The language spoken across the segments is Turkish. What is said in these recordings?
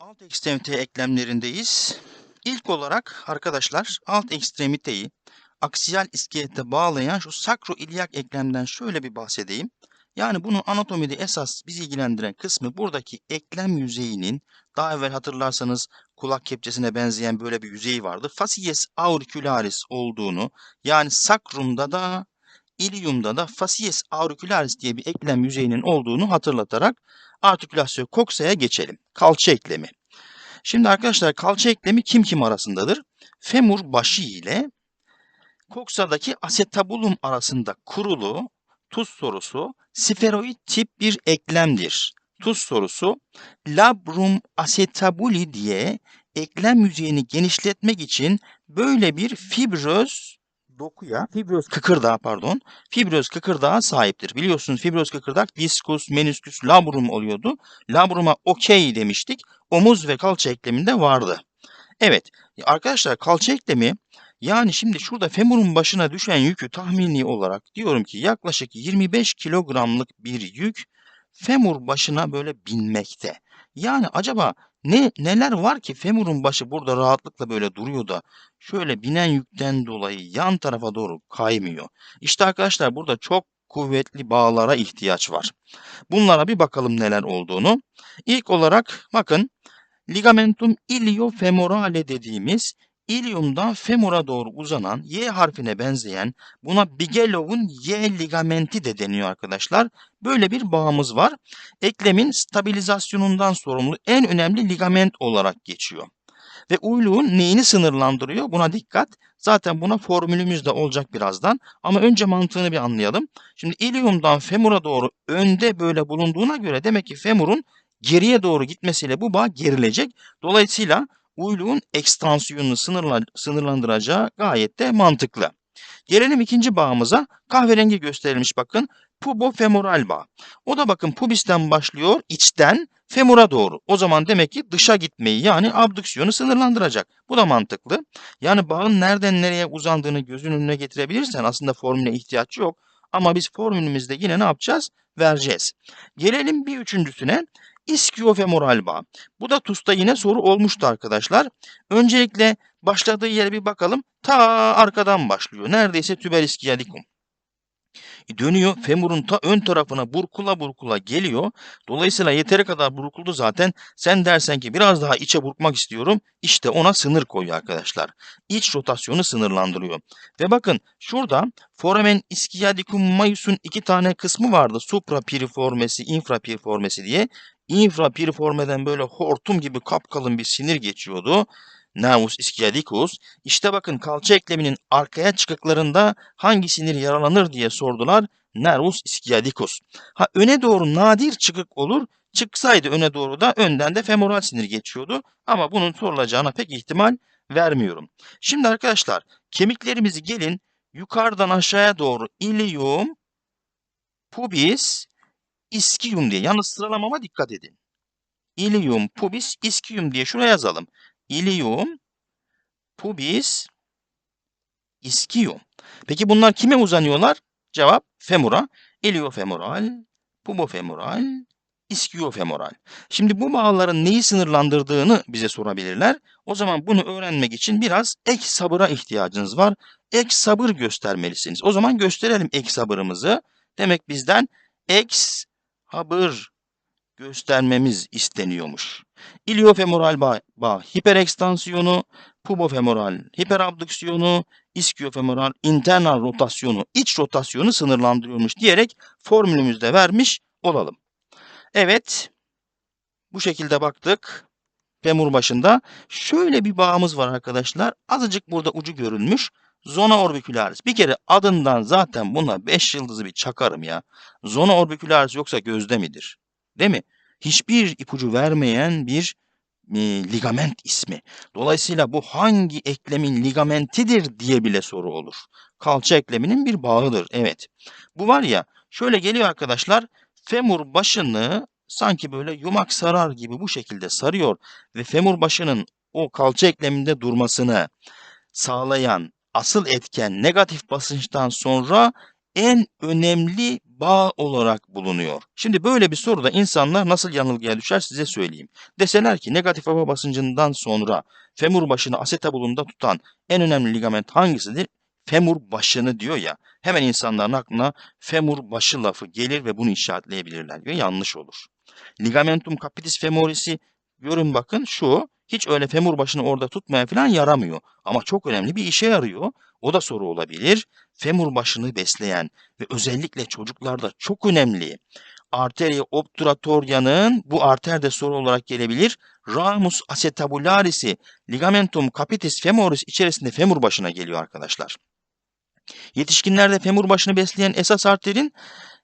Alt ekstremite eklemlerindeyiz. İlk olarak arkadaşlar alt ekstremiteyi aksiyal iskelete bağlayan şu sakroiliyak eklemden şöyle bir bahsedeyim. Yani bunun anatomide esas bizi ilgilendiren kısmı buradaki eklem yüzeyinin daha evvel hatırlarsanız kulak kepçesine benzeyen böyle bir yüzeyi vardı. Facies auricularis olduğunu yani sakrumda da iliumda da facies auricularis diye bir eklem yüzeyinin olduğunu hatırlatarak artikülasyon koksaya geçelim. Kalça eklemi. Şimdi arkadaşlar kalça eklemi kim kim arasındadır? Femur başı ile koksadaki asetabulum arasında kurulu tuz sorusu sferoid tip bir eklemdir. Tuz sorusu labrum acetabuli diye eklem yüzeyini genişletmek için böyle bir fibröz dokuya, fibröz kıkırdağı pardon, fibröz kıkırdağa sahiptir. Biliyorsunuz fibröz kıkırdak diskus, menisküs, labrum oluyordu. Labruma okey demiştik. Omuz ve kalça ekleminde vardı. Evet arkadaşlar kalça eklemi yani şimdi şurada femurun başına düşen yükü tahmini olarak diyorum ki yaklaşık 25 kilogramlık bir yük femur başına böyle binmekte. Yani acaba ne neler var ki femurun başı burada rahatlıkla böyle duruyor da şöyle binen yükten dolayı yan tarafa doğru kaymıyor. İşte arkadaşlar burada çok kuvvetli bağlara ihtiyaç var. Bunlara bir bakalım neler olduğunu. İlk olarak bakın ligamentum iliofemorale dediğimiz iliumdan femura doğru uzanan Y harfine benzeyen buna Bigelow'un Y ligamenti de deniyor arkadaşlar. Böyle bir bağımız var. Eklemin stabilizasyonundan sorumlu en önemli ligament olarak geçiyor. Ve uyluğun neyini sınırlandırıyor? Buna dikkat. Zaten buna formülümüz de olacak birazdan. Ama önce mantığını bir anlayalım. Şimdi iliumdan femura doğru önde böyle bulunduğuna göre demek ki femurun geriye doğru gitmesiyle bu bağ gerilecek. Dolayısıyla uyluğun ekstansiyonunu sınırla, sınırlandıracağı gayet de mantıklı. Gelelim ikinci bağımıza. Kahverengi gösterilmiş bakın. Pubofemoral bağ. O da bakın pubisten başlıyor içten femura doğru. O zaman demek ki dışa gitmeyi yani abdüksiyonu sınırlandıracak. Bu da mantıklı. Yani bağın nereden nereye uzandığını gözün önüne getirebilirsen aslında formüle ihtiyaç yok. Ama biz formülümüzde yine ne yapacağız? Vereceğiz. Gelelim bir üçüncüsüne. İskiofemoral bağ. Bu da TUS'ta yine soru olmuştu arkadaşlar. Öncelikle başladığı yere bir bakalım. Ta arkadan başlıyor. Neredeyse tüber iskiyadikum. Dönüyor femurun ta ön tarafına burkula burkula geliyor. Dolayısıyla yeteri kadar burkuldu zaten. Sen dersen ki biraz daha içe burkmak istiyorum. İşte ona sınır koyuyor arkadaşlar. İç rotasyonu sınırlandırıyor. Ve bakın şurada foramen iskiyadicum maius'un iki tane kısmı vardı. Supra piriformesi, infra piriformesi diye. Infra piriformeden böyle hortum gibi kapkalın bir sinir geçiyordu. Nervus ischiadicus. İşte bakın kalça ekleminin arkaya çıkıklarında hangi sinir yaralanır diye sordular. Nervus ischiadicus. Ha öne doğru nadir çıkık olur. Çıksaydı öne doğru da önden de femoral sinir geçiyordu. Ama bunun sorulacağına pek ihtimal vermiyorum. Şimdi arkadaşlar kemiklerimizi gelin yukarıdan aşağıya doğru ilium, pubis, iskium diye. Yalnız sıralamama dikkat edin. Ilium, pubis, iskium diye şuraya yazalım. Ilium, pubis, iskium. Peki bunlar kime uzanıyorlar? Cevap femura. Iliofemoral, pubofemoral, iskiofemoral. Şimdi bu bağların neyi sınırlandırdığını bize sorabilirler. O zaman bunu öğrenmek için biraz ek sabıra ihtiyacınız var. Ek sabır göstermelisiniz. O zaman gösterelim ek sabırımızı. Demek bizden ex sabır göstermemiz isteniyormuş. İliofemoral bağ, bağ hiperekstansiyonu, pubofemoral hiperabdüksiyonu, iskiofemoral internal rotasyonu, iç rotasyonu sınırlandırıyormuş diyerek formülümüzde vermiş olalım. Evet, bu şekilde baktık. Femur başında şöyle bir bağımız var arkadaşlar. Azıcık burada ucu görünmüş. Zona orbicularis. Bir kere adından zaten buna 5 yıldızı bir çakarım ya. Zona orbicularis yoksa gözde midir? Değil mi? Hiçbir ipucu vermeyen bir e, ligament ismi. Dolayısıyla bu hangi eklemin ligamentidir diye bile soru olur. Kalça ekleminin bir bağıdır. Evet. Bu var ya şöyle geliyor arkadaşlar. Femur başını sanki böyle yumak sarar gibi bu şekilde sarıyor ve femur başının o kalça ekleminde durmasını sağlayan asıl etken negatif basınçtan sonra en önemli bağ olarak bulunuyor. Şimdi böyle bir soruda insanlar nasıl yanılgıya düşer size söyleyeyim. Deseler ki negatif hava basıncından sonra femur başını asetabulunda tutan en önemli ligament hangisidir? Femur başını diyor ya. Hemen insanların aklına femur başı lafı gelir ve bunu işaretleyebilirler ve yanlış olur. Ligamentum capitis femorisi görün bakın şu hiç öyle femur başını orada tutmaya falan yaramıyor. Ama çok önemli bir işe yarıyor. O da soru olabilir. Femur başını besleyen ve özellikle çocuklarda çok önemli arteria obturatoria'nın bu arter de soru olarak gelebilir. Ramus acetabularisi ligamentum capitis femoris içerisinde femur başına geliyor arkadaşlar. Yetişkinlerde femur başını besleyen esas arterin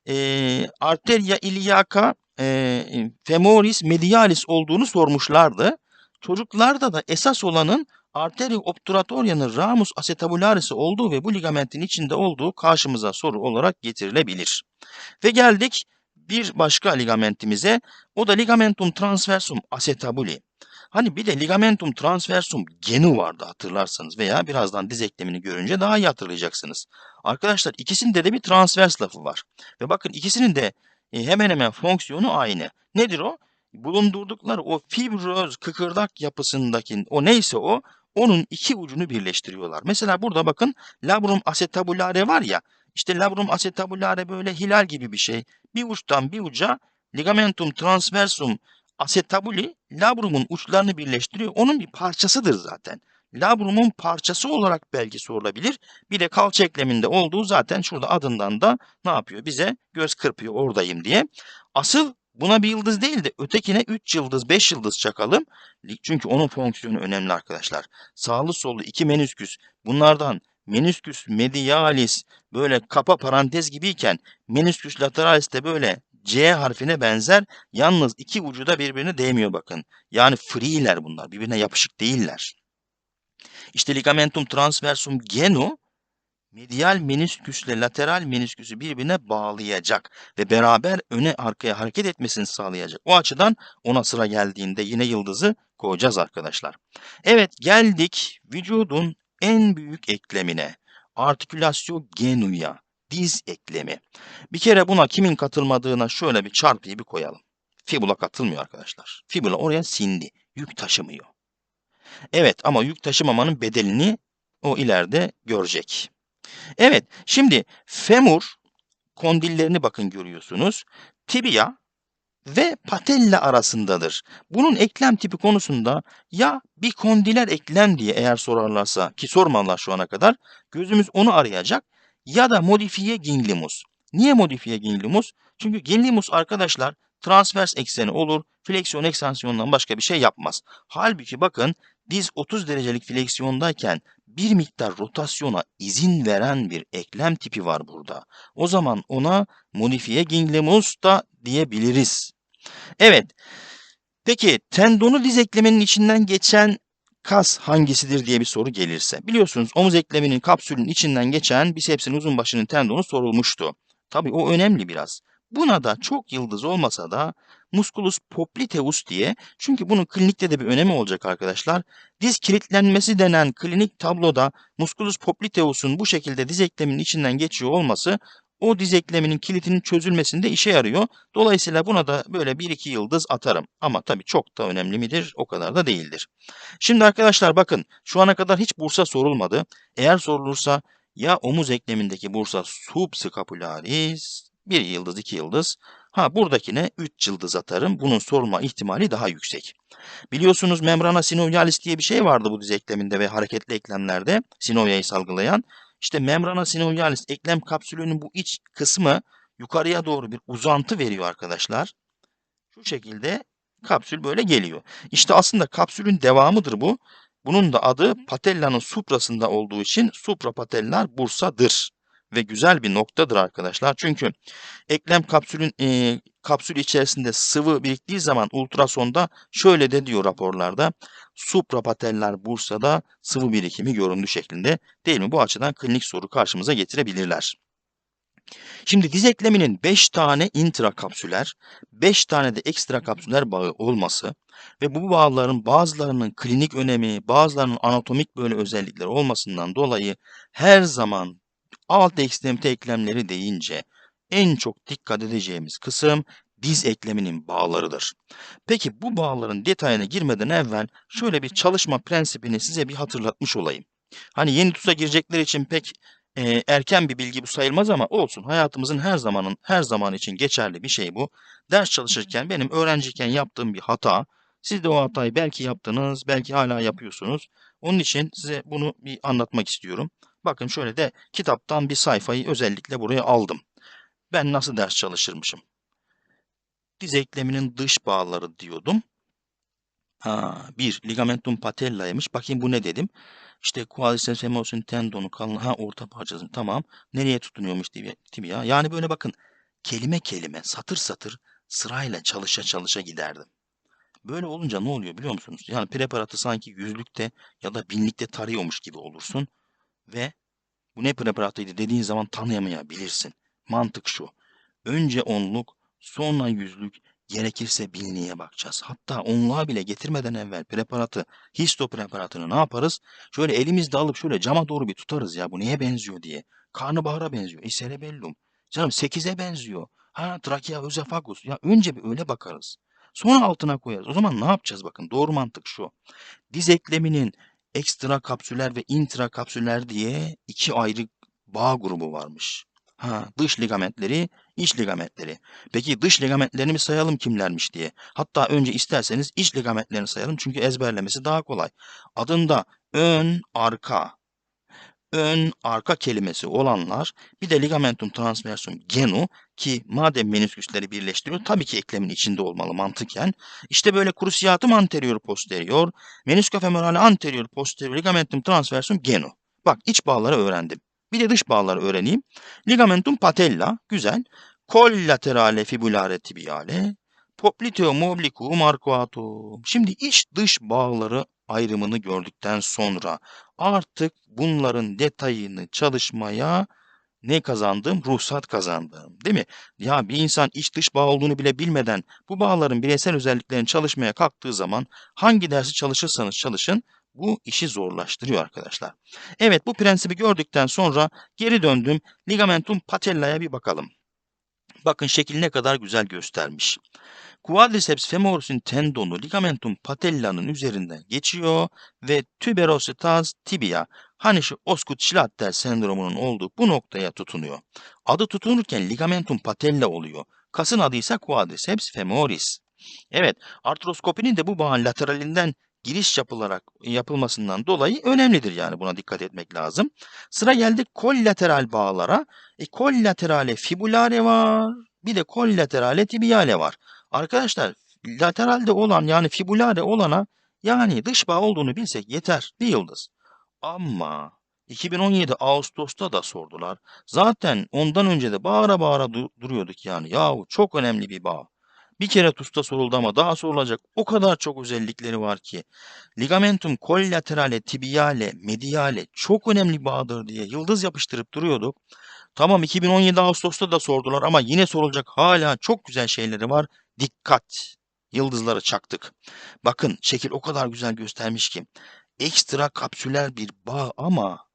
e, arteria iliaca e, femoris medialis olduğunu sormuşlardı. Çocuklarda da esas olanın arteria obturatoria'nın ramus acetabularis'i olduğu ve bu ligamentin içinde olduğu karşımıza soru olarak getirilebilir. Ve geldik bir başka ligamentimize. O da ligamentum transversum acetabuli. Hani bir de ligamentum transversum genu vardı hatırlarsanız veya birazdan diz eklemini görünce daha iyi hatırlayacaksınız. Arkadaşlar ikisinde de bir transvers lafı var. Ve bakın ikisinin de e, hemen hemen fonksiyonu aynı. Nedir o? Bulundurdukları o fibröz kıkırdak yapısındaki o neyse o onun iki ucunu birleştiriyorlar. Mesela burada bakın labrum acetabulare var ya işte labrum acetabulare böyle hilal gibi bir şey. Bir uçtan bir uca ligamentum transversum acetabuli labrumun uçlarını birleştiriyor. Onun bir parçasıdır zaten. Labrumun parçası olarak belki sorulabilir. Bir de kalça ekleminde olduğu zaten şurada adından da ne yapıyor? Bize göz kırpıyor oradayım diye. Asıl buna bir yıldız değil de ötekine 3 yıldız 5 yıldız çakalım. Çünkü onun fonksiyonu önemli arkadaşlar. Sağlı sollu iki menüsküs bunlardan menüsküs medialis böyle kapa parantez gibiyken menüsküs lateralis de böyle C harfine benzer. Yalnız iki ucu da birbirine değmiyor bakın. Yani free'ler bunlar. Birbirine yapışık değiller. İşte ligamentum transversum genu medial menisküsle lateral menisküsü birbirine bağlayacak ve beraber öne arkaya hareket etmesini sağlayacak. O açıdan ona sıra geldiğinde yine yıldızı koyacağız arkadaşlar. Evet geldik vücudun en büyük eklemine. Artikülasyon genuya, diz eklemi. Bir kere buna kimin katılmadığına şöyle bir çarpıyı bir koyalım. Fibula katılmıyor arkadaşlar. Fibula oraya sindi. Yük taşımıyor. Evet ama yük taşımamanın bedelini o ileride görecek. Evet şimdi femur kondillerini bakın görüyorsunuz. Tibia ve patella arasındadır. Bunun eklem tipi konusunda ya bir kondiler eklem diye eğer sorarlarsa ki sormadılar şu ana kadar gözümüz onu arayacak ya da modifiye ginglimus. Niye modifiye ginglimus? Çünkü ginglimus arkadaşlar transvers ekseni olur, fleksiyon ekstansiyondan başka bir şey yapmaz. Halbuki bakın diz 30 derecelik fleksiyondayken bir miktar rotasyona izin veren bir eklem tipi var burada. O zaman ona modifiye ginglimus da diyebiliriz. Evet. Peki tendonu diz ekleminin içinden geçen kas hangisidir diye bir soru gelirse. Biliyorsunuz omuz ekleminin kapsülün içinden geçen bisepsin uzun başının tendonu sorulmuştu. Tabii o önemli biraz. Buna da çok yıldız olmasa da musculus popliteus diye çünkü bunun klinikte de bir önemi olacak arkadaşlar. Diz kilitlenmesi denen klinik tabloda musculus popliteus'un bu şekilde diz ekleminin içinden geçiyor olması o diz ekleminin kilitinin çözülmesinde işe yarıyor. Dolayısıyla buna da böyle 1-2 yıldız atarım. Ama tabii çok da önemli midir? O kadar da değildir. Şimdi arkadaşlar bakın şu ana kadar hiç bursa sorulmadı. Eğer sorulursa ya omuz eklemindeki bursa subscapularis 1 yıldız 2 yıldız. Ha buradakine 3 yıldız atarım. Bunun sorulma ihtimali daha yüksek. Biliyorsunuz membrana sinovialis diye bir şey vardı bu diz ekleminde ve hareketli eklemlerde sinoviayı salgılayan. İşte membrana sinovialis eklem kapsülünün bu iç kısmı yukarıya doğru bir uzantı veriyor arkadaşlar. Şu şekilde kapsül böyle geliyor. İşte aslında kapsülün devamıdır bu. Bunun da adı patellanın suprasında olduğu için suprapatellar bursadır. Ve güzel bir noktadır arkadaşlar. Çünkü eklem kapsülün e, kapsül içerisinde sıvı biriktiği zaman ultrasonda şöyle de diyor raporlarda suprapateller bursada sıvı birikimi göründü şeklinde değil mi? Bu açıdan klinik soru karşımıza getirebilirler. Şimdi diz ekleminin 5 tane intrakapsüler, 5 tane de ekstra kapsüler bağı olması ve bu bağların bazılarının klinik önemi, bazılarının anatomik böyle özellikleri olmasından dolayı her zaman alt ekstremite eklemleri deyince en çok dikkat edeceğimiz kısım diz ekleminin bağlarıdır. Peki bu bağların detayına girmeden evvel şöyle bir çalışma prensibini size bir hatırlatmış olayım. Hani yeni TUS'a girecekler için pek e, erken bir bilgi bu sayılmaz ama olsun. Hayatımızın her zamanın her zaman için geçerli bir şey bu. Ders çalışırken benim öğrenciyken yaptığım bir hata. Siz de o hatayı belki yaptınız, belki hala yapıyorsunuz. Onun için size bunu bir anlatmak istiyorum. Bakın şöyle de kitaptan bir sayfayı özellikle buraya aldım. Ben nasıl ders çalışırmışım? Diz ekleminin dış bağları diyordum. Ha, bir ligamentum patella'ymış. Bakayım bu ne dedim. İşte quadriceps femorosun tendonu kalın. Ha orta parçası. Tamam. Nereye tutunuyormuş tibia? Yani böyle bakın kelime kelime, satır satır sırayla çalışa çalışa giderdim. Böyle olunca ne oluyor biliyor musunuz? Yani preparatı sanki yüzlükte ya da binlikte tarıyormuş gibi olursun ve bu ne preparatıydı dediğin zaman tanıyamayabilirsin. Mantık şu. Önce onluk, sonra yüzlük, gerekirse binliğe bakacağız. Hatta onluğa bile getirmeden evvel preparatı, histo preparatını ne yaparız? Şöyle elimizde alıp şöyle cama doğru bir tutarız ya bu neye benziyor diye. Karnabahara benziyor. E cerebellum. Canım 8'e benziyor. Ha trakea özefagus. Ya önce bir öyle bakarız. Sonra altına koyarız. O zaman ne yapacağız bakın doğru mantık şu. Diz ekleminin ekstra kapsüler ve intra kapsüler diye iki ayrı bağ grubu varmış. Ha, dış ligamentleri, iç ligamentleri. Peki dış ligamentlerini mi sayalım kimlermiş diye. Hatta önce isterseniz iç ligamentlerini sayalım çünkü ezberlemesi daha kolay. Adında ön, arka, ön, arka kelimesi olanlar bir de ligamentum transversum genu ki madem menisküsleri birleştiriyor tabii ki eklemin içinde olmalı mantıken. İşte böyle cruciatum anterior posterior, menisco femorale anterior posterior ligamentum transversum genu. Bak iç bağları öğrendim. Bir de dış bağları öğreneyim. Ligamentum patella, güzel. Collaterale fibulare tibiale, popliteum obliquum arcuatum. Şimdi iç dış bağları ayrımını gördükten sonra artık bunların detayını çalışmaya ne kazandım? Ruhsat kazandım. Değil mi? Ya bir insan iç dış bağ olduğunu bile bilmeden bu bağların bireysel özelliklerini çalışmaya kalktığı zaman hangi dersi çalışırsanız çalışın bu işi zorlaştırıyor arkadaşlar. Evet bu prensibi gördükten sonra geri döndüm. Ligamentum patella'ya bir bakalım. Bakın şekil ne kadar güzel göstermiş. Quadriceps femoris'in tendonu ligamentum patella'nın üzerinden geçiyor ve tuberositas tibia hani şu Osgood-Schlatter sendromunun olduğu bu noktaya tutunuyor. Adı tutunurken ligamentum patella oluyor. Kasın adı ise quadriceps femoris. Evet, artroskopinin de bu bağın lateralinden giriş yapılarak yapılmasından dolayı önemlidir yani buna dikkat etmek lazım. Sıra geldi kollateral bağlara. E, kollaterale fibulare var. Bir de kollaterale tibiale var. Arkadaşlar lateralde olan yani fibulare olana yani dış bağ olduğunu bilsek yeter. Bir yıldız. Ama 2017 Ağustos'ta da sordular. Zaten ondan önce de bağıra bağıra du duruyorduk yani. Yahu çok önemli bir bağ. Bir kere TUS'ta soruldu ama daha sorulacak o kadar çok özellikleri var ki. Ligamentum collaterale, tibiale, mediale çok önemli bağdır diye yıldız yapıştırıp duruyorduk. Tamam 2017 Ağustos'ta da sordular ama yine sorulacak hala çok güzel şeyleri var. Dikkat! Yıldızları çaktık. Bakın şekil o kadar güzel göstermiş ki. Ekstra kapsüler bir bağ ama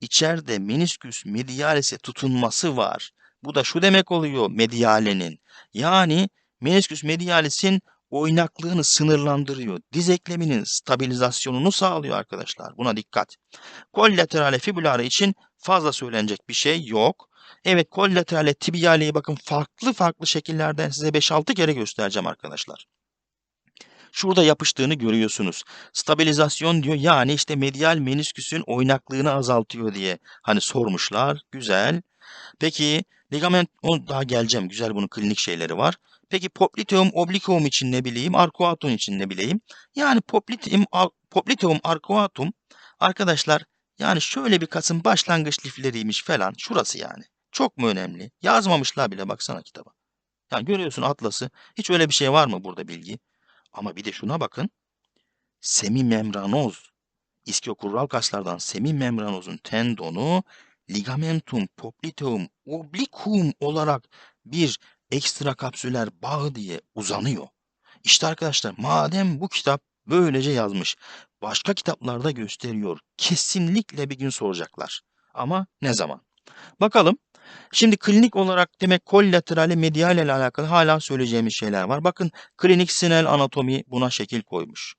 içeride menisküs medialise tutunması var. Bu da şu demek oluyor medialenin. Yani Meniscus medialis'in oynaklığını sınırlandırıyor. Diz ekleminin stabilizasyonunu sağlıyor arkadaşlar. Buna dikkat. Kollaterale fibulare için fazla söylenecek bir şey yok. Evet kollaterale tibialeyi bakın farklı farklı şekillerden size 5-6 kere göstereceğim arkadaşlar. Şurada yapıştığını görüyorsunuz. Stabilizasyon diyor yani işte medial menisküsün oynaklığını azaltıyor diye hani sormuşlar. Güzel. Peki ligament o daha geleceğim. Güzel bunun klinik şeyleri var. Peki popliteum obliquum için ne bileyim, arcuatum için ne bileyim? Yani popliteum, popliteum arcuatum arkadaşlar yani şöyle bir kasın başlangıç lifleriymiş falan şurası yani. Çok mu önemli? Yazmamışlar bile baksana kitaba. Yani görüyorsun atlası. Hiç öyle bir şey var mı burada bilgi? Ama bir de şuna bakın. Semimembranoz. İskiokurral kaslardan semimembranozun tendonu ligamentum popliteum obliquum olarak bir ekstra kapsüler bağı diye uzanıyor. İşte arkadaşlar madem bu kitap böylece yazmış, başka kitaplarda gösteriyor. Kesinlikle bir gün soracaklar. Ama ne zaman? Bakalım. Şimdi klinik olarak demek kollaterale medial ile alakalı hala söyleyeceğimiz şeyler var. Bakın klinik sinel anatomi buna şekil koymuş.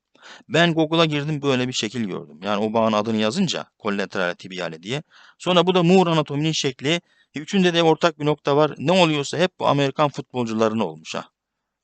Ben Google'a girdim böyle bir şekil gördüm. Yani o bağın adını yazınca kollaterale tibiale diye. Sonra bu da Moore anatominin şekli. Üçünde de ortak bir nokta var. Ne oluyorsa hep bu Amerikan futbolcuların olmuş ha.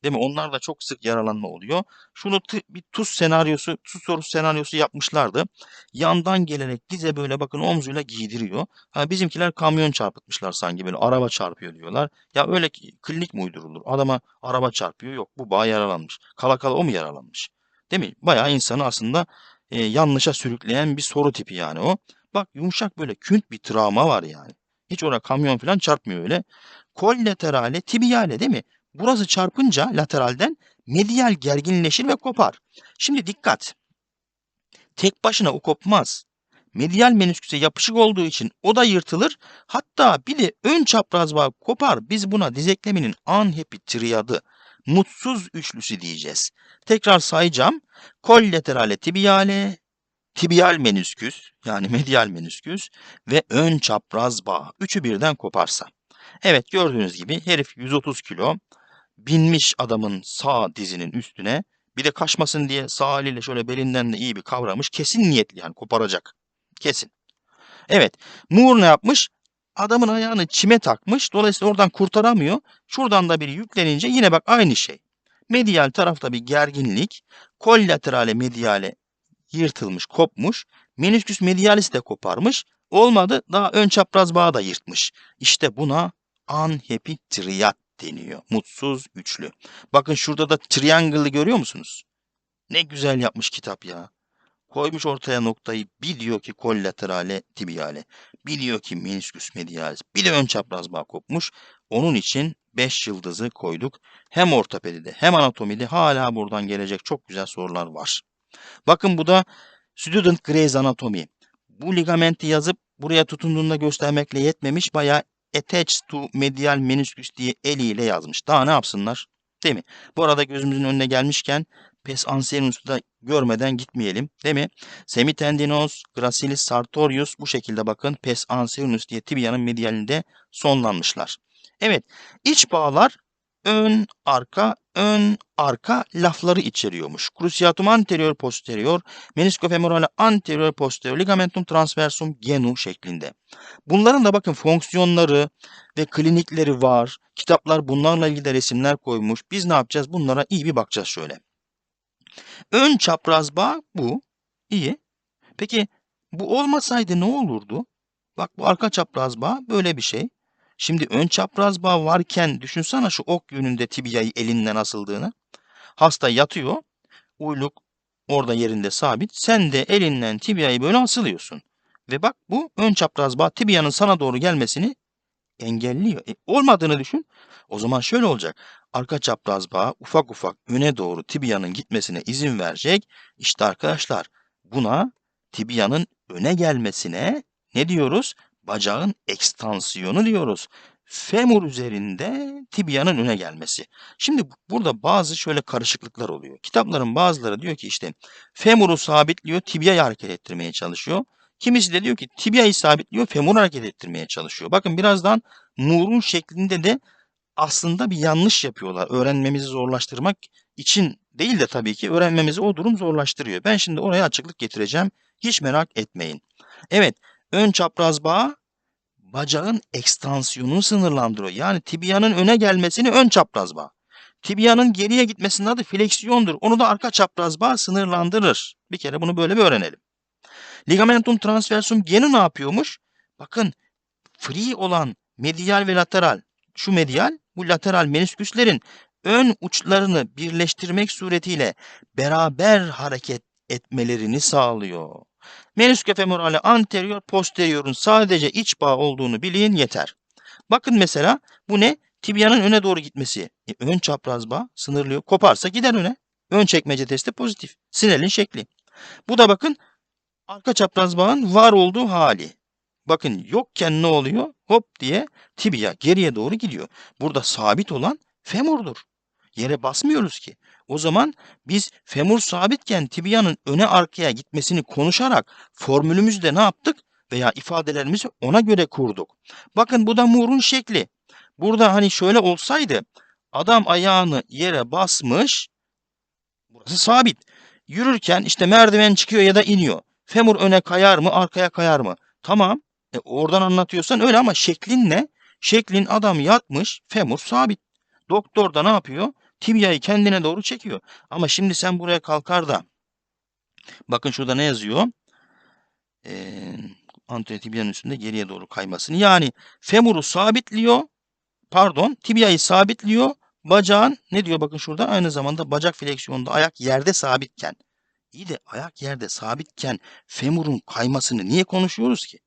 Değil mi? Onlar da çok sık yaralanma oluyor. Şunu bir tuz senaryosu, tuz sorusu senaryosu yapmışlardı. Yandan gelerek dize böyle bakın omzuyla giydiriyor. Ha, bizimkiler kamyon çarpıtmışlar sanki böyle araba çarpıyor diyorlar. Ya öyle klinik mi uydurulur? Adama araba çarpıyor. Yok bu bağ yaralanmış. Kala kala o mu yaralanmış? Değil mi? Bayağı insanı aslında e, yanlışa sürükleyen bir soru tipi yani o. Bak yumuşak böyle künt bir travma var yani. Hiç oraya kamyon falan çarpmıyor öyle. Kollaterale, tibiale değil mi? Burası çarpınca lateralden medial gerginleşir ve kopar. Şimdi dikkat. Tek başına o kopmaz. Medial menüsküse yapışık olduğu için o da yırtılır. Hatta bir de ön çapraz bağ kopar. Biz buna dizekleminin anhepi triadı, mutsuz üçlüsü diyeceğiz. Tekrar sayacağım. Kollaterale tibiale, tibial menüsküs yani medial menüsküs ve ön çapraz bağ. Üçü birden koparsa. Evet gördüğünüz gibi herif 130 kilo binmiş adamın sağ dizinin üstüne. Bir de kaçmasın diye sağ eliyle şöyle belinden de iyi bir kavramış. Kesin niyetli yani koparacak. Kesin. Evet. Moore ne yapmış? Adamın ayağını çime takmış. Dolayısıyla oradan kurtaramıyor. Şuradan da biri yüklenince yine bak aynı şey. Medial tarafta bir gerginlik. Kollaterale mediale yırtılmış, kopmuş. Menisküs medialis de koparmış. Olmadı. Daha ön çapraz bağı da yırtmış. İşte buna anhepitriyat deniyor. Mutsuz üçlü. Bakın şurada da triangle'ı görüyor musunuz? Ne güzel yapmış kitap ya. Koymuş ortaya noktayı bir diyor ki kollaterale tibiale. Bir diyor ki menisküs medialis. Bir de ön çapraz bağ kopmuş. Onun için 5 yıldızı koyduk. Hem ortopedide hem anatomide hala buradan gelecek çok güzel sorular var. Bakın bu da Student Grey's Anatomy. Bu ligamenti yazıp buraya tutunduğunda göstermekle yetmemiş. Bayağı attached to medial meniscus diye eliyle yazmış. Daha ne yapsınlar? Değil mi? Bu arada gözümüzün önüne gelmişken pes anserinus'u da görmeden gitmeyelim. Değil mi? Semitendinous, gracilis sartorius bu şekilde bakın pes anserinus diye tibianın medialinde sonlanmışlar. Evet, iç bağlar ön, arka, ön, arka lafları içeriyormuş. Cruciatum anterior posterior, meniskofemorale anterior posterior, ligamentum transversum genu şeklinde. Bunların da bakın fonksiyonları ve klinikleri var. Kitaplar bunlarla ilgili de resimler koymuş. Biz ne yapacağız? Bunlara iyi bir bakacağız şöyle. Ön çapraz bağ bu. İyi. Peki bu olmasaydı ne olurdu? Bak bu arka çapraz bağ böyle bir şey. Şimdi ön çapraz bağ varken düşünsene şu ok yönünde tibiayı elinden asıldığını. Hasta yatıyor. Uyluk orada yerinde sabit. Sen de elinden tibiayı böyle asılıyorsun. Ve bak bu ön çapraz bağ tibiyanın sana doğru gelmesini engelliyor. E, olmadığını düşün. O zaman şöyle olacak. Arka çapraz bağ ufak ufak öne doğru tibiyanın gitmesine izin verecek. İşte arkadaşlar buna tibiyanın öne gelmesine ne diyoruz? Bacağın ekstansiyonu diyoruz. Femur üzerinde tibiyanın öne gelmesi. Şimdi burada bazı şöyle karışıklıklar oluyor. Kitapların bazıları diyor ki işte femuru sabitliyor, tibiayı hareket ettirmeye çalışıyor. Kimisi de diyor ki tibiayı sabitliyor, femur hareket ettirmeye çalışıyor. Bakın birazdan Nur'un şeklinde de aslında bir yanlış yapıyorlar. Öğrenmemizi zorlaştırmak için değil de tabii ki öğrenmemizi o durum zorlaştırıyor. Ben şimdi oraya açıklık getireceğim. Hiç merak etmeyin. Evet, ön çapraz bağ bacağın ekstansiyonunu sınırlandırıyor. Yani tibiyanın öne gelmesini ön çapraz bağ. Tibiyanın geriye gitmesinin adı fleksiyondur. Onu da arka çapraz bağ sınırlandırır. Bir kere bunu böyle bir öğrenelim. Ligamentum transversum genu ne yapıyormuş? Bakın free olan medial ve lateral şu medial bu lateral menisküslerin ön uçlarını birleştirmek suretiyle beraber hareket etmelerini sağlıyor. Meniskö femorale anterior posteriorun sadece iç bağ olduğunu bilin yeter. Bakın mesela bu ne? Tibyanın öne doğru gitmesi. E, ön çapraz bağ sınırlıyor. Koparsa gider öne. Ön çekmece testi pozitif. Sinelin şekli. Bu da bakın arka çapraz bağın var olduğu hali. Bakın yokken ne oluyor? Hop diye tibia geriye doğru gidiyor. Burada sabit olan femurdur. Yere basmıyoruz ki. O zaman biz femur sabitken tibianın öne arkaya gitmesini konuşarak formülümüzde ne yaptık? veya ifadelerimizi ona göre kurduk. Bakın bu da Moore'un şekli. Burada hani şöyle olsaydı adam ayağını yere basmış. Burası sabit. Yürürken işte merdiven çıkıyor ya da iniyor. Femur öne kayar mı, arkaya kayar mı? Tamam. E, oradan anlatıyorsan öyle ama şeklin ne? Şeklin adam yatmış, femur sabit. Doktor da ne yapıyor? Tibiayı kendine doğru çekiyor. Ama şimdi sen buraya kalkar da bakın şurada ne yazıyor? Ee, anteotibiyanın üstünde geriye doğru kaymasını. Yani femuru sabitliyor. Pardon, tibiayı sabitliyor. Bacağın ne diyor bakın şurada aynı zamanda bacak fleksiyonunda ayak yerde sabitken. İyi de ayak yerde sabitken femurun kaymasını niye konuşuyoruz ki?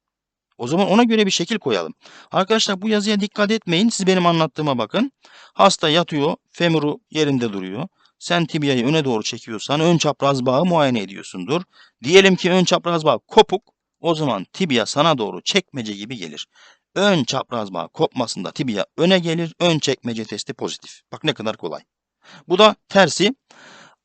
O zaman ona göre bir şekil koyalım. Arkadaşlar bu yazıya dikkat etmeyin. Siz benim anlattığıma bakın. Hasta yatıyor, femuru yerinde duruyor. Sen tibiayı öne doğru çekiyorsan ön çapraz bağı muayene ediyorsundur. Diyelim ki ön çapraz bağ kopuk. O zaman tibia sana doğru çekmece gibi gelir. Ön çapraz bağ kopmasında tibia öne gelir. Ön çekmece testi pozitif. Bak ne kadar kolay. Bu da tersi.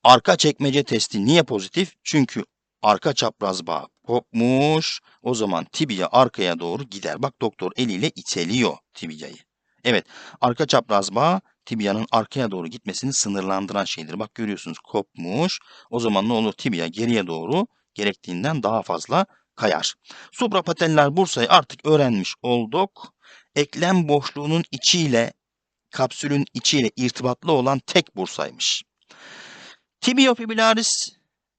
Arka çekmece testi niye pozitif? Çünkü arka çapraz bağ kopmuş. O zaman tibia arkaya doğru gider. Bak doktor eliyle iteliyor tibiayı. Evet, arka çapraz bağ tibianın arkaya doğru gitmesini sınırlandıran şeydir. Bak görüyorsunuz kopmuş. O zaman ne olur? Tibia geriye doğru gerektiğinden daha fazla kayar. Suprapateller bursayı artık öğrenmiş olduk. Eklem boşluğunun içiyle kapsülün içiyle irtibatlı olan tek bursaymış. Tibiofibrillaris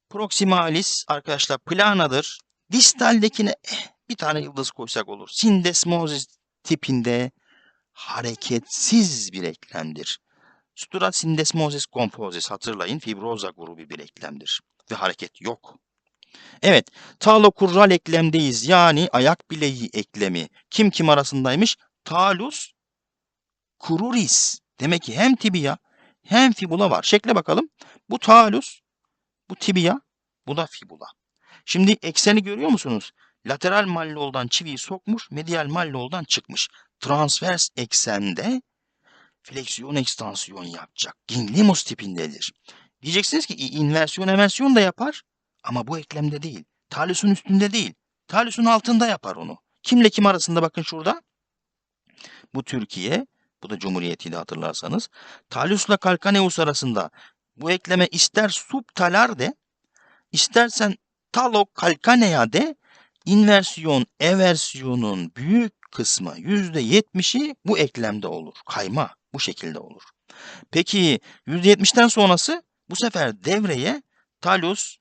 proximalis arkadaşlar planadır. Distaldekine eh, bir tane yıldız koysak olur. Sindesmozis tipinde hareketsiz bir eklemdir. Sutura sindesmozis confosis hatırlayın fibroza grubu bir eklemdir ve hareket yok. Evet, talokurral eklemdeyiz. Yani ayak bileği eklemi. Kim kim arasındaymış? Talus cruris. Demek ki hem tibia hem fibula var. Şekle bakalım. Bu talus, bu tibia, bu da fibula. Şimdi ekseni görüyor musunuz? Lateral malloldan çiviyi sokmuş, medial malloldan çıkmış. Transvers eksende fleksiyon ekstansiyon yapacak. Ginglimus tipindedir. Diyeceksiniz ki inversiyon emersiyon da yapar ama bu eklemde değil. Talusun üstünde değil. Talusun altında yapar onu. Kimle kim arasında bakın şurada. Bu Türkiye, bu da Cumhuriyeti'ydi hatırlarsanız. Talusla Kalkaneus arasında bu ekleme ister subtalar de, istersen talokalkanea de inversiyon eversiyonun büyük kısmı %70'i bu eklemde olur. Kayma bu şekilde olur. Peki %70'ten sonrası bu sefer devreye talus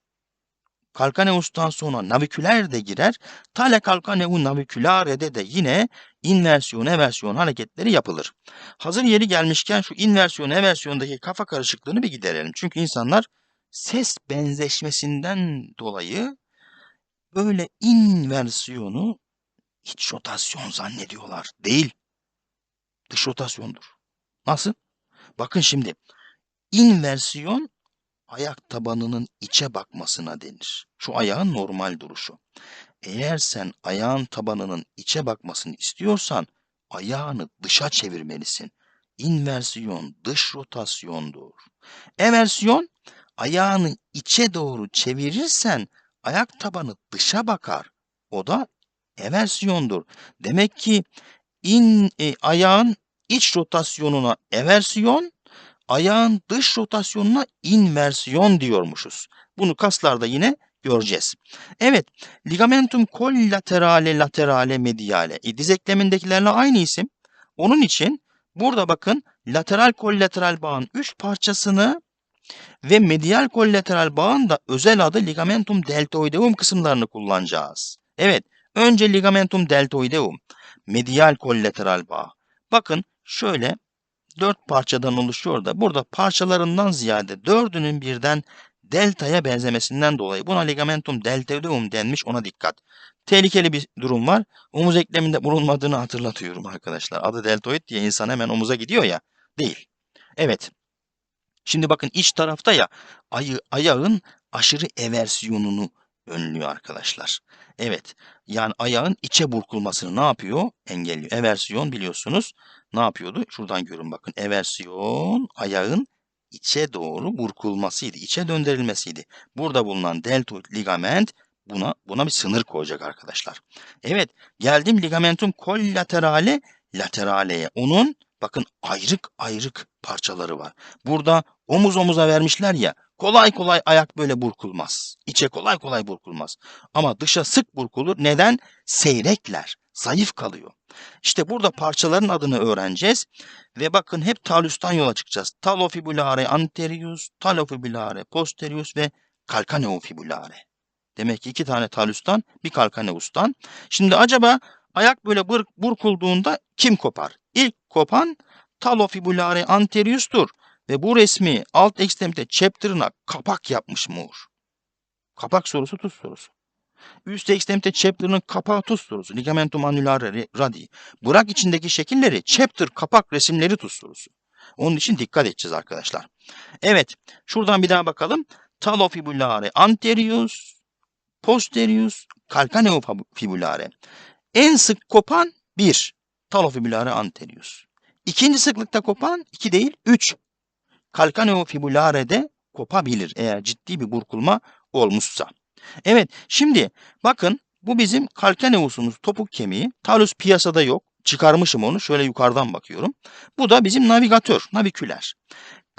Calcaneus'tan sonra naviküler de girer. Tale calcaneu navikülarede de yine inversiyon eversiyon hareketleri yapılır. Hazır yeri gelmişken şu inversiyon eversiyondaki kafa karışıklığını bir giderelim. Çünkü insanlar ses benzeşmesinden dolayı böyle inversiyonu iç rotasyon zannediyorlar. Değil. Dış rotasyondur. Nasıl? Bakın şimdi. İnversiyon ayak tabanının içe bakmasına denir. Şu ayağın normal duruşu. Eğer sen ayağın tabanının içe bakmasını istiyorsan ayağını dışa çevirmelisin. İnversiyon dış rotasyondur. Eversiyon ayağını içe doğru çevirirsen ayak tabanı dışa bakar. O da eversiyondur. Demek ki in e, ayağın iç rotasyonuna eversiyon, ayağın dış rotasyonuna inversiyon diyormuşuz. Bunu kaslarda yine göreceğiz. Evet, ligamentum collaterale laterale mediale. E, diz eklemindekilerle aynı isim. Onun için burada bakın lateral kollateral bağın 3 parçasını ve medial kollateral bağın da özel adı ligamentum deltoideum kısımlarını kullanacağız. Evet, önce ligamentum deltoideum, medial kollateral bağ. Bakın şöyle dört parçadan oluşuyor da burada parçalarından ziyade dördünün birden deltaya benzemesinden dolayı buna ligamentum deltoideum denmiş ona dikkat. Tehlikeli bir durum var. Omuz ekleminde bulunmadığını hatırlatıyorum arkadaşlar. Adı deltoid diye insan hemen omuza gidiyor ya. Değil. Evet. Şimdi bakın iç tarafta ya ayı, ayağın aşırı eversiyonunu önlüyor arkadaşlar. Evet yani ayağın içe burkulmasını ne yapıyor? Engelliyor. Eversiyon biliyorsunuz ne yapıyordu? Şuradan görün bakın. Eversiyon ayağın içe doğru burkulmasıydı. içe döndürülmesiydi. Burada bulunan deltoid ligament buna buna bir sınır koyacak arkadaşlar. Evet, geldim ligamentum collaterale lateraleye. Onun bakın ayrık ayrık parçaları var. Burada omuz omuza vermişler ya. Kolay kolay ayak böyle burkulmaz. İçe kolay kolay burkulmaz. Ama dışa sık burkulur. Neden? Seyrekler. Zayıf kalıyor. İşte burada parçaların adını öğreneceğiz. Ve bakın hep talustan yola çıkacağız. Talofibulare anterius, talofibulare posterius ve calcaneofibulare. Demek ki iki tane talustan, bir calcaneus'tan. Şimdi acaba ayak böyle bır- burkulduğunda kim kopar? İlk kopan talofibulare anterius'tur. Ve bu resmi alt ekstremite chapter'ına kapak yapmış Moore. Kapak sorusu tuz sorusu. Üst ekstremite chapter'ının kapağı tuz sorusu. Ligamentum annulare radi. Bırak içindeki şekilleri chapter kapak resimleri tuz sorusu. Onun için dikkat edeceğiz arkadaşlar. Evet. Şuradan bir daha bakalım. Talofibulare anterius, posterius, calcaneofibulare. En sık kopan 1. Talofibulare anterius. İkinci sıklıkta kopan 2 değil 3. Calcaneofibulare'de kopabilir eğer ciddi bir burkulma olmuşsa. Evet şimdi bakın bu bizim calcaneus'umuz topuk kemiği. Talus piyasada yok. Çıkarmışım onu. Şöyle yukarıdan bakıyorum. Bu da bizim navigatör, naviküler.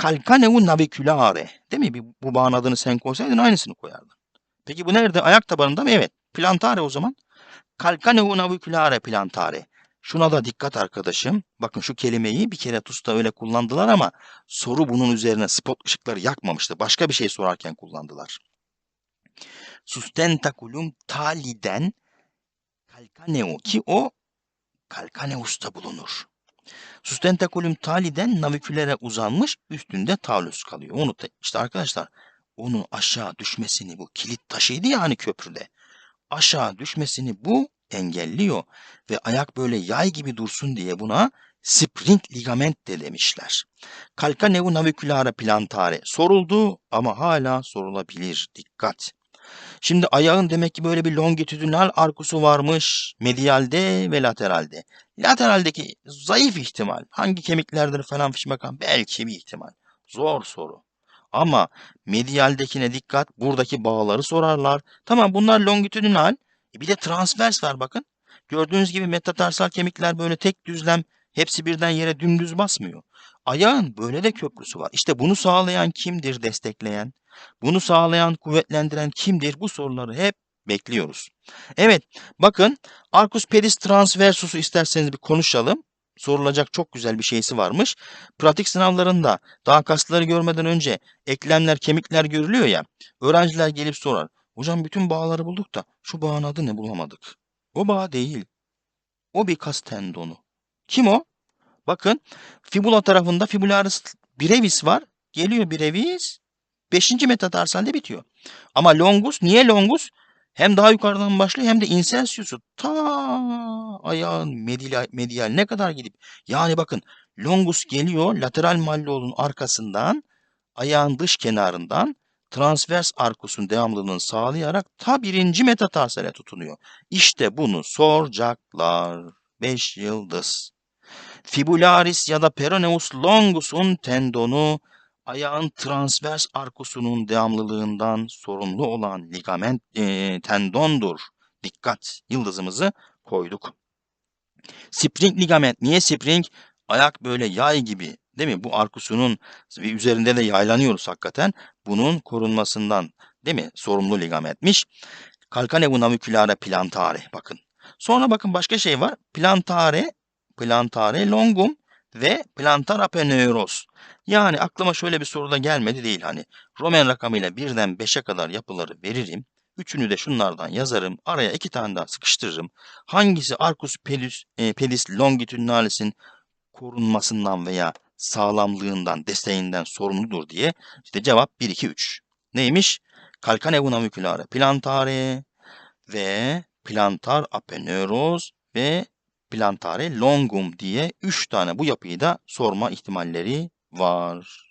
Calcaneu naviculare. Değil mi? Bu bağın adını sen koysaydın aynısını koyardın. Peki bu nerede? Ayak tabanında mı? Evet. Plantare o zaman. Calcaneu naviculare plantare. Şuna da dikkat arkadaşım. Bakın şu kelimeyi bir kere TUS'ta öyle kullandılar ama soru bunun üzerine spot ışıkları yakmamıştı. Başka bir şey sorarken kullandılar. Sustentaculum taliden calcaneo ki o calcaneus'ta bulunur. Sustentaculum taliden navikülere uzanmış üstünde talus kalıyor. Onu işte arkadaşlar onun aşağı düşmesini bu kilit taşıydı ya hani köprüde. Aşağı düşmesini bu engelliyor ve ayak böyle yay gibi dursun diye buna spring ligament de demişler. Calcaneu naviculare plantare soruldu ama hala sorulabilir. Dikkat. Şimdi ayağın demek ki böyle bir longitudinal arkusu varmış medialde ve lateralde. Lateraldeki zayıf ihtimal. Hangi kemiklerdir falan fiş bakan belki bir ihtimal. Zor soru. Ama medialdekine dikkat. Buradaki bağları sorarlar. Tamam bunlar longitudinal. E bir de transvers var bakın. Gördüğünüz gibi metatarsal kemikler böyle tek düzlem hepsi birden yere dümdüz basmıyor. Ayağın böyle de köprüsü var. İşte bunu sağlayan kimdir destekleyen? Bunu sağlayan, kuvvetlendiren kimdir? Bu soruları hep bekliyoruz. Evet, bakın arcus pedis transversus'u isterseniz bir konuşalım. Sorulacak çok güzel bir şeysi varmış. Pratik sınavlarında daha kasları görmeden önce eklemler, kemikler görülüyor ya. Öğrenciler gelip sorar. Hocam bütün bağları bulduk da şu bağın adı ne bulamadık. O bağ değil. O bir kas tendonu. Kim o? Bakın fibula tarafında fibularis brevis var. Geliyor brevis. Beşinci metatarsalde bitiyor. Ama longus niye longus? Hem daha yukarıdan başlıyor hem de insensius'u ta ayağın medial, medial ne kadar gidip yani bakın longus geliyor lateral malleolun arkasından ayağın dış kenarından transvers arkusun devamlılığını sağlayarak ta birinci metatarsale tutunuyor. İşte bunu soracaklar. 5 yıldız. Fibularis ya da peroneus longus'un tendonu ayağın transvers arkusunun devamlılığından sorumlu olan ligament eee, tendondur. Dikkat yıldızımızı koyduk. Spring ligament. Niye spring? Ayak böyle yay gibi değil mi? Bu arkusunun üzerinde de yaylanıyoruz hakikaten. Bunun korunmasından değil mi? Sorumlu ligamentmiş. Calcaneu naviculare plantare bakın. Sonra bakın başka şey var. Plantare, plantare longum ve plantar apeneuros. Yani aklıma şöyle bir soru da gelmedi değil hani. Roman rakamıyla birden beşe kadar yapıları veririm. Üçünü de şunlardan yazarım. Araya iki tane daha sıkıştırırım. Hangisi arcus pedis, e, pedis longitudinalis'in korunmasından veya sağlamlığından, desteğinden sorumludur diye işte cevap 1, 2, 3. Neymiş? Calcaneu naviculare plantare ve plantar apeneuros ve plantare longum diye 3 tane bu yapıyı da sorma ihtimalleri var.